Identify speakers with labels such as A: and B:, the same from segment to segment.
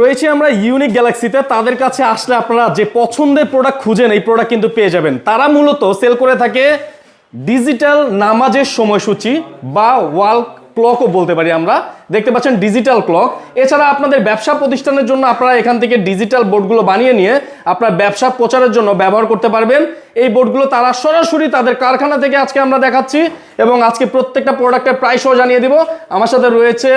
A: রয়েছে আমরা ইউনিক গ্যালাক্সিতে তাদের কাছে আসলে আপনারা যে পছন্দের প্রোডাক্ট খুঁজেন, এই প্রোডাক্ট কিন্তু পেয়ে যাবেন। তারা মূলত সেল করে থাকে ডিজিটাল নামাজের সময়সূচি বা ওয়াল ক্লকও বলতে পারি আমরা। দেখতে পাচ্ছেন ডিজিটাল ক্লক এছাড়া আপনাদের ব্যবসা প্রতিষ্ঠানের জন্য আপনারা এখান থেকে ডিজিটাল বোর্ডগুলো বানিয়ে নিয়ে আপনার ব্যবসা প্রচারের জন্য ব্যবহার করতে পারবেন। এই বোর্ডগুলো তারা সরাসরি তাদের কারখানা থেকে আজকে আমরা দেখাচ্ছি এবং আজকে প্রত্যেকটা প্রোডাক্টের প্রাইসও জানিয়ে দিব। আমার সাথে রয়েছে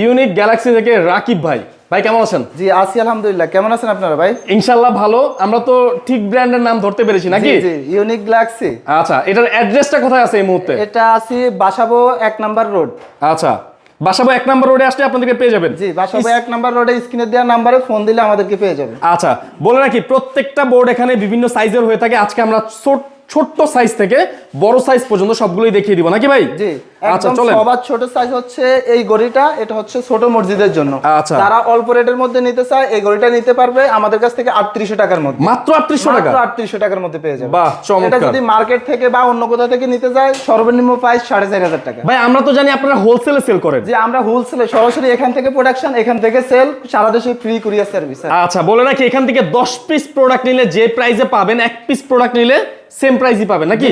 A: ইউনিক গ্যালাক্সি থেকে রাকিব ভাই। ভাই কেমন আছেন?
B: জি আছি আলহামদুলিল্লাহ। কেমন আছেন আপনারা ভাই?
A: ইনশাল্লাহ ভালো। আমরা তো ঠিক ব্র্যান্ডের নাম ধরতে পেরেছি নাকি?
B: জি জি ইউনিক গ্যালাক্সি
A: আচ্ছা এটার অ্যাড্রেসটা কোথায় আছে এই মুহূর্তে?
B: এটা আছি বাসাবো এক নাম্বার রোড।
A: আচ্ছা বাসাবো এক নম্বর রোডে আসলে আপনাদেরকে পেয়ে যাবেন।
B: জি বাসাবো এক নাম্বার রোডে স্ক্রিনে দেওয়া নাম্বারে ফোন দিলে আমাদেরকে পেয়ে যাবেন।
A: আচ্ছা বলে রাখি প্রত্যেকটা বোর্ড এখানে বিভিন্ন সাইজের হয়ে থাকে। আজকে আমরা ছোট- ছোট্ট সাইজ থেকে বড় সাইজ পর্যন্ত সবগুলোই দেখিয়ে দিব। নাকি ভাই?
B: জি
A: আচ্ছা চলেন।
B: সবার ছোট সাইজ হচ্ছে এই গড়িটা এটা হচ্ছে ছোট মসজিদের জন্য।
A: আচ্ছা।
B: যারা অল্প রেটের মধ্যে নিতে চায় এই গড়িটা নিতে পারবে আমাদের কাছ থেকে আটত্রিশশো টাকার মধ্যে।
A: মাত্র আটত্রিশশো টাকা?
B: আটত্রিশশো টাকার মধ্যে পেয়ে যাবে।
A: বাহ, চমৎকার।
B: এটা যদি মার্কেট থেকে বা অন্য কোথাও থেকে নিতে যায় সর্বনিম্ন প্রাইস সাড়ে চার হাজার টাকা।
A: ভাই আমরা তো জানি আপনারা হোলসেলে সেল করেন।
B: যে আমরা হোলসেলে সরাসরি এখান থেকে প্রোডাকশন এখান থেকে সেল সারা দেশে ফ্রি কুরিয়ার সার্ভিস
A: আচ্ছা বলে রাখি এখান থেকে দশ পিস প্রোডাক্ট নিলে যে প্রাইসে পাবেন এক পিস প্রোডাক্ট নিলে সেম প্রাইসই পাবে নাকি?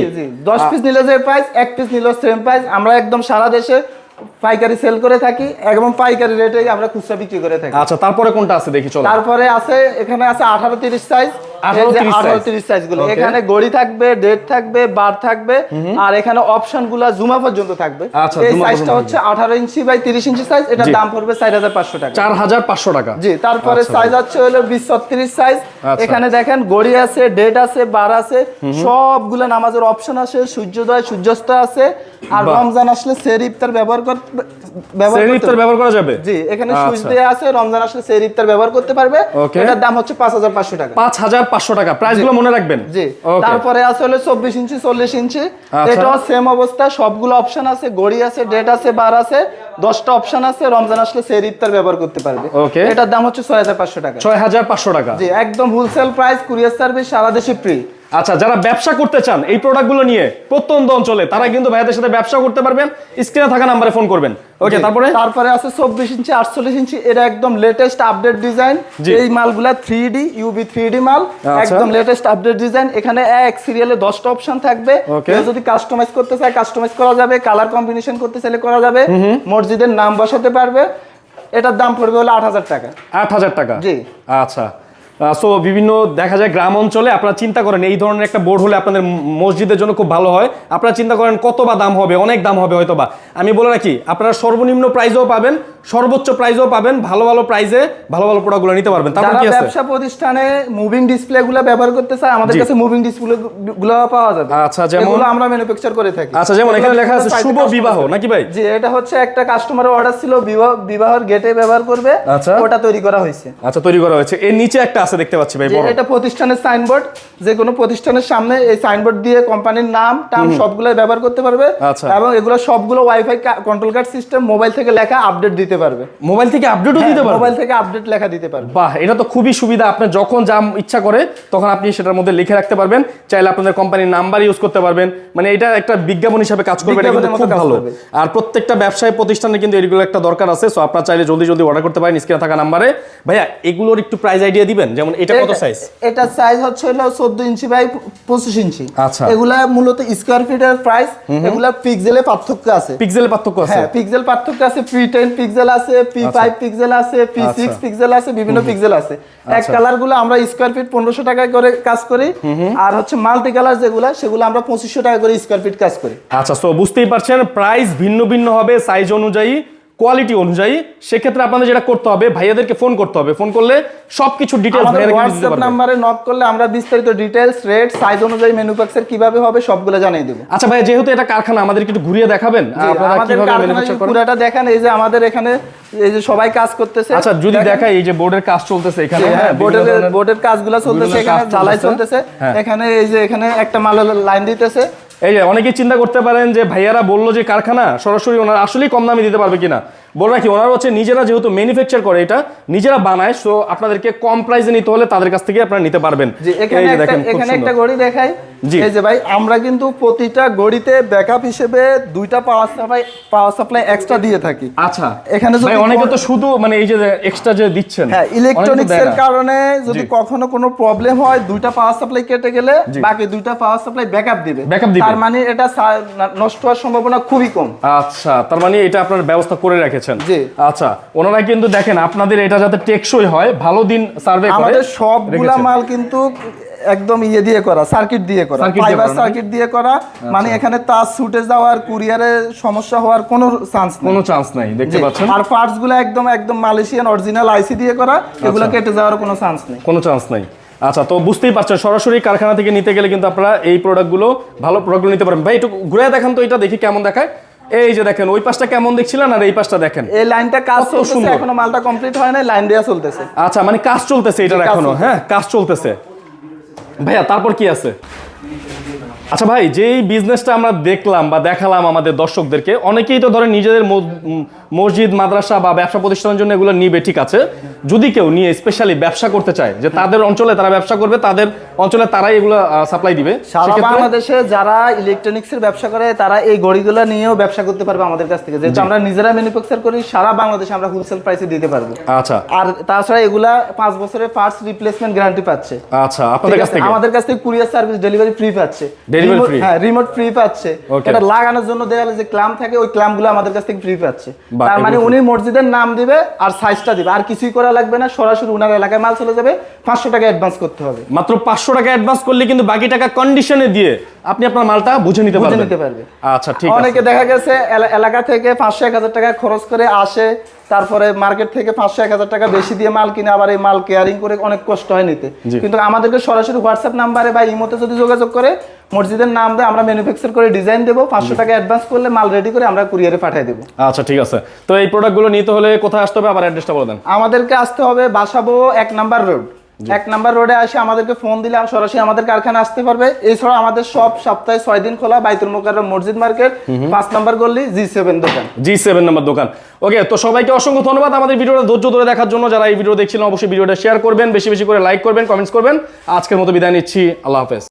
B: দশ পিস নিলে যে প্রাইস এক পিস নিলেও সেম প্রাইস আমরা একদম সারা দেশে পাইকারি সেল করে থাকি একদম পাইকারি রেটে আমরা খুচরা বিক্রি করে থাকি।
A: আচ্ছা তারপরে কোনটা আছে দেখি চলো।
B: তারপরে আছে এখানে আছে আঠারো তিরিশ সাইজ
A: 18 30
B: আঠারো
A: size।
B: তিরিশ সাইজগুলো
A: Okay.
B: এখানে গড়ি থাকবে ডেট থাকবে বার থাকবে আর এখানে অপশনগুলা জুমা পর্যন্ত থাকবে।
A: আচ্ছা,
B: এই সাইজটা হচ্ছে আঠারো ইঞ্চি বাই তিরিশ ইঞ্চি সাইজ এটার দাম পড়বে চার হাজার পাঁচশো টাকা।
A: চার হাজার পাঁচশো টাকা।
B: জি তারপরে
A: আচ্ছা।
B: সাইজ হচ্ছে হলো বিশ ছত্রিশ সাইজ
A: আচ্ছা।
B: এখানে দেখেন গড়ি আছে ডেট আছে বার আছে সবগুলো নামাজের অপশন আছে সূর্যোদয় সূর্যাস্ত আছে আর রমজান আসলে সের ইফতার ব্যবহার কর ব্যবহার
A: ইফতার ব্যবহার করা যাবে?
B: জি এখানে সুইচ
A: আচ্ছা।
B: দেওয়া আছে রমজান আসলে সের ইফতার ব্যবহার করতে পারবে এটার দাম হচ্ছে পাঁচ হাজার পাঁচশো টাকা।
A: পাঁচ হাজার পাঁচশো টাকা। প্রাইসগুলো মনে রাখবেন?
B: জি। তারপরে আছে হলো চব্বিশ ইঞ্চি চল্লিশ ইঞ্চি।
A: আচ্ছা।
B: এটাও সেম অবস্থা সবগুলো অপশন আছে গড়ি আছে ডেট আছে বার আছে দশটা অপশন আছে রমজান আসলে সে ইফতার ব্যবহার করতে পারবে।
A: ওকে
B: এটার দাম হচ্ছে ছয় হাজার পাঁচশো টাকা।
A: ছয় হাজার পাঁচশো টাকা।
B: জি একদম হোলসেল প্রাইস কুরিয়ার সার্ভিস সারা দেশে ফ্রি
A: আচ্ছা যারা ব্যবসা করতে চান এই প্রোডাক্টগুলো নিয়ে প্রত্যন্ত অঞ্চলে তারা কিন্তু ভাইয়াদের সাথে ব্যবসা করতে পারবেন স্ক্রিনে থাকা নাম্বারে ফোন করবেন। ওকে তারপরে?
B: তারপরে আছে চব্বিশ ইঞ্চি আটচল্লিশ ইঞ্চি এটা একদম লেটেস্ট আপডেট ডিজাইন এই মালগুলা থ্রি ডি ইউবি থ্রি ডি মাল
A: আচ্ছা।
B: একদম লেটেস্ট আপডেট ডিজাইন এখানে এক সিরিয়ালে দশটা অপশন থাকবে। কেউ যদি কাস্টমাইজ করতে চায় কাস্টমাইজ করা যাবে কালার কম্বিনেশন করতে চাইলে করা যাবে। মসজিদের নাম বসাতে পারবে। এটার দাম পড়বে হলো আট হাজার টাকা।
A: আট হাজার টাকা?
B: জি।
A: আচ্ছা। সো বিভিন্ন দেখা যায় গ্রাম অঞ্চলে আপনারা চিন্তা করেন এই ধরনের একটা বোর্ড হলে আপনাদের মসজিদের জন্য খুব ভালো হয়। আপনারা চিন্তা করেন কত বা দাম হবে অনেক দাম হবে হয়তো বা আমি বলে রাখি আপনারা সর্বনিম্ন প্রাইজও পাবেন সর্বোচ্চ প্রাইজও পাবেন ভালো ভালো প্রাইজে ভালো ভালো প্রোডাক্টগুলো নিতে পারবেন। তারপর
B: যারা
A: কি আছে?
B: ব্যবসা প্রতিষ্ঠানে মুভিং ডিসপ্লে গুলো ব্যবহার করতে চায় আমাদের কাছে মুভিং ডিসপ্লে গুলো পাওয়া যাবে।
A: আচ্ছা, যেমন?
B: এগুলো আমরা ম্যানুফ্যাকচার করে থাকি।
A: আচ্ছা যেমন এখানে লেখা আছে শুভ বিবাহ নাকি ভাই?
B: জি এটা হচ্ছে একটা কাস্টমারের অর্ডার ছিল বিবাহ বিবাহের গেটে ব্যবহার করবে।
A: আচ্ছা।
B: ওটা তৈরি করা হয়েছে।
A: আচ্ছা তৈরি করা হয়েছে। এর নিচে একটা আছে দেখতে পাচ্ছি ভাই বড়।
B: এটা প্রতিষ্ঠানের সাইনবোর্ড যে কোনো প্রতিষ্ঠানের সামনে এই সাইনবোর্ড দিয়ে কোম্পানির নাম টাম সবগুলো ব্যবহার করতে পারবে
A: আচ্ছা।
B: এবং এগুলো সবগুলো wifi control card system mobile থেকে লেখা আপডেট দিতে পারবে।
A: মোবাইল থেকে আপডেটও দিতে পারবেন
B: মোবাইল থেকে আপডেট লেখা দিতে পারবে।
A: বাহ এটা তো খুবই সুবিধা। আপনি যখন যা ইচ্ছা করে তখন আপনি সেটার মধ্যে লিখে রাখতে পারবেন। চাইলে আপনাদের কোম্পানির নাম্বার ইউজ করতে পারবেন। মানে এটা একটা বিজ্ঞাপন হিসাবে কাজ করবে এটা কিন্তু খুব ভালো। আর প্রত্যেকটা ব্যবসায় প্রতিষ্ঠানে কিন্তু এগুলো একটা দরকার আছে। সো আপনারা চাইলে জলদি জলদি অর্ডার করতে পারেন স্ক্রিনে থাকা নাম্বারে ভাইয়া এগুলোর একটু প্রাইস আইডিয়া দিবেন? যেমন এটা কত সাইজ
B: এটা সাইজ হচ্ছে হলো চোদ্দ ইঞ্চি বাই পঁচিশ ইঞ্চি।
A: আচ্ছা।
B: এগুলা মূলত স্কোয়ার ফিটের প্রাইস এগুলা পিক্সেলে পার্থক্য আছে।
A: পিক্সেলের পার্থক্য আছে?
B: হ্যাঁ পিক্সেল পার্থক্য আছে পি টেন পিক্সেল আছে পি ফাইভ পিক্সেল আছে পি সিক্স
A: আচ্ছা।
B: পিক্সেল আছে বিভিন্ন পিক্সেল আছে। এক কালারগুলো আমরা স্কোয়ার ফিট পনেরোশো টাকায় করে কাজ করি আর হচ্ছে মাল্টি কালার যেগুলো সেগুলো আমরা পঁচিশশো টাকা করে স্কোয়ার ফিট কাজ করি।
A: আচ্ছা সো বুঝতেই পারছেন প্রাইস ভিন্ন ভিন্ন হবে সাইজ অনুযায়ী। কোয়ালিটি অনুযায়ী সেক্ষেত্রে আপনাদের যেটা করতে হবে ভাইয়াদেরকে ফোন করতে হবে। ফোন করলে সবকিছু ডিটেলস
B: আমাদের
A: ভাইয়ারা কিন্তু দিতে
B: হোয়াটসঅ্যাপ নাম্বারে নক করলে আমরা বিস্তারিত ডিটেলস রেট সাইজ অনুযায়ী ম্যানুফ্যাকচার কীভাবে হবে সবগুলো জানিয়ে দেবো।
A: আচ্ছা ভাই যেহেতু এটা কারখানা আমাদেরকে একটু ঘুরিয়ে দেখাবেন? আপনারা
B: আমাদের
A: কীভাবে ম্যানুফ্যাকচার করেন?
B: পুরাটা দেখেন এই যে আমাদের এখানে এই যে সবাই কাজ করতেছে।
A: আচ্ছা যদি। দেখাই এই যে বোর্ডের কাজ চলতেছে এখানে
B: হ্যাঁ
A: হ্যাঁ
B: বোর্ডের বোর্ডের কাজগুলো চলতেছে এখানে
A: চলতেছে।
B: চলতেছে।
A: হ্যাঁ।
B: এখানে এই যে এখানে একটা মাল লাইন দিতেছে।
A: এই যে, অনেকেই চিন্তা করতে পারেন যে, ভাইয়ারা বলল যে, কারখানা সরাসরি ওনারা আসলেই কম দামে দিতে পারবে কিনা। বলে রাখি ওনারা হচ্ছে নিজেরা যেহেতু ম্যানুফ্যাকচার করে এটা নিজেরা বানায় সো আপনাদেরকে কম প্রাইসে নিতে হলে তাদের কাছ থেকে আপনারা নিতে পারবেন।
B: এখানে একটা
A: দেখেন
B: এখানে একটা ঘড়ি দেখাই।
A: জি।
B: এই যে ভাই আমরা কিন্তু প্রতিটা ঘড়িতে ব্যাকআপ হিসেবে দুইটা power supply power supply extra দিয়ে থাকি।
A: আচ্ছা
B: এখানে যদি
A: অনেকে তো শুধু মানে এই যে এক্সট্রা যে দিচ্ছেন
B: হ্যাঁ
A: অনেকে তো
B: ইলেকট্রনিক্স এর কারণে যদি কখনো কোনো প্রবলেম হয় দুইটা পাওয়ার সাপ্লাই কেটে গেলে বাকি দুইটা পাওয়ার সাপ্লাই ব্যাকআপ দিবে।
A: Backup দিবে।
B: তার মানে এটা নষ্ট হওয়ার সম্ভাবনা খুবই কম।
A: আচ্ছা তার মানে এটা আপনার ব্যবস্থা করে রেখেছেন আচ্ছা ওনারা কিন্তু দেখেন আপনাদের এটা যাতে টেকসই হয় ভালো দিন সার্ভে করে
B: আমাদের সবগুলা মাল কিন্তু একদম ইয়ে দিয়ে করা সার্কিট দিয়ে করা ফাইবার সার্কিট দিয়ে করা মানে এখানে তার ছুটে যাওয়ার কুরিয়ারের সমস্যা হওয়ার কোনো চান্স
A: কোনো চান্স নাই দেখতে পাচ্ছেন?
B: আর পার্টসগুলো একদম একদম মালয়েশিয়ান অরিজিনাল আইসি দিয়ে করা এগুলো
A: আচ্ছা।
B: কেটে যাওয়ার কোনো চান্স নেই।
A: কোনো চান্স নাই। আচ্ছা তো বুঝতেই পারছেন সরাসরি কারখানা থেকে নিতে গেলে কিন্তু আপনারা এই প্রোডাক্টগুলো ভালো প্রোডাক্টগুলো নিতে পারবেন। ভাই একটু ঘুরে দেখান তো এটা দেখি কেমন দেখায়। এই যে দেখেন ওই পাশটা কেমন দেখছিলেন আর এই পাশটা দেখেন?
B: এই লাইনটা কাজ চলতেছে এখনও মালটা কমপ্লিট হয় না লাইন দেওয়া চলতেছে।
A: আচ্ছা মানে কাজ চলতেছে এটার
B: এখনও
A: হ্যাঁ? কাজ চলতেছে। ভাইয়া তারপর কি আছে? আচ্ছা ভাই যেই বিজনেসটা আমরা দেখলাম বা দেখালাম আমাদের দর্শকদেরকে অনেকেই তো ধরেন নিজেদের মস- মসজিদ মাদ্রাসা বা ব্যবসা প্রতিষ্ঠানের জন্য এগুলো নিবে ঠিক আছে? যদি কেউ নিয়ে স্পেশালি ব্যবসা করতে চায় যে তাদের অঞ্চলে তারা ব্যবসা করবে তাদের অঞ্চলে তারাই এগুলো সাপ্লাই দিবে
B: সারা বাংলাদেশে যারা ইলেকট্রনিক্স এর ব্যবসা করে তারা এই ঘড়িগুলো নিয়েও ব্যবসা করতে পারবে আমাদের কাছ থেকে। যেহেতু আমরা নিজেরা ম্যানুফ্যাকচার করি সারা বাংলাদেশে আমরা হোলসেল প্রাইসে দিতে পারব।
A: আচ্ছা।
B: আর তাছাড়া এগুলা পাঁচ বছরের পার্টস রিপ্লেসমেন্ট গ্যারান্টি পাচ্ছে।
A: আচ্ছা আপনাদের কাছ থেকে?
B: আমাদের কাছ থেকে কুরিয়ার সার্ভিস ডেলিভারি ফ্রি পাচ্ছে। Remote-
A: free?
B: হ্যাঁ রিমোট ফ্রি পাচ্ছে। এটা লাগানোর জন্য দেওয়ালে যে ক্লাম থাকে ওই ক্লামগুলো আমাদের কাছ থেকে ফ্রি পাচ্ছে। তার মানে উনি মসজিদের নাম দিবে আর সাইজটা দিবে। আর কিছুই করা লাগবে না, সরাসরি ওনার এলাকায় মাল চলে যাবে। পাঁচশো টাকা অ্যাডভান্স করতে হবে।
A: মাত্র পাঁচশো টাকা অ্যাডভান্স করলে কিন্তু বাকি টাকা কন্ডিশনে দিয়ে আপনি আপনার মালটা বুঝে নিতে পারবেন।
B: নিতে পারবে।
A: আচ্ছা ঠিক আছে।
B: অনেকে দেখা গেছে এলাকা থেকে পাঁচশো এক হাজার টাকা খরচ করে আসে তারপরে মার্কেট থেকে পাঁচশো এক হাজার টাকা বেশি দিয়ে মাল কিনে আবার এই মাল কেয়ারিং করে অনেক কষ্ট হয় নিতে। কিন্তু আমাদেরকে সরাসরি হোয়াটসঅ্যাপ নাম্বারে বা ইমোতে যদি যোগাযোগ করে মসজিদের নাম দেয় আমরা ম্যানুফ্যাকচার করে ডিজাইন দেবো পাঁচশো টাকা অ্যাডভান্স করলে মাল রেডি করে আমরা কুরিয়ারে পাঠিয়ে দেবো।
A: আচ্ছা ঠিক আছে। তো এই প্রোডাক্টগুলো নিতে হলে কোথায় আসতে হবে? আবার অ্যাড্রেসটা বলে দেন।
B: আমাদেরকে আসতে হবে বাসাবো এক নাম্বার রোড এক নাম্বার রোডে আসে আমাদেরকে ফোন দিলে সরাসরি আমাদের কারখানা আসতে পারবে। এছাড়া আমাদের সব সপ্তাহে ছয় দিন খোলা বাইতুল মোকার মসজিদ মার্কেট পাঁচ নাম্বার গল্লি জি সেভেন দোকান।
A: জি সেভেন নাম্বার দোকান। ওকে তো সবাইকে অসংখ্য ধন্যবাদ আমাদের ভিডিওটা ধৈর্য ধরে দেখার জন্য। যারা এই ভিডিও দেখছিলেন অবশ্যই ভিডিওটা শেয়ার করবেন বেশি বেশি করে লাইক করবেন কমেন্টস করবেন। আজকের মতো বিদায় নিচ্ছি। আল্লাহ হাফেজ।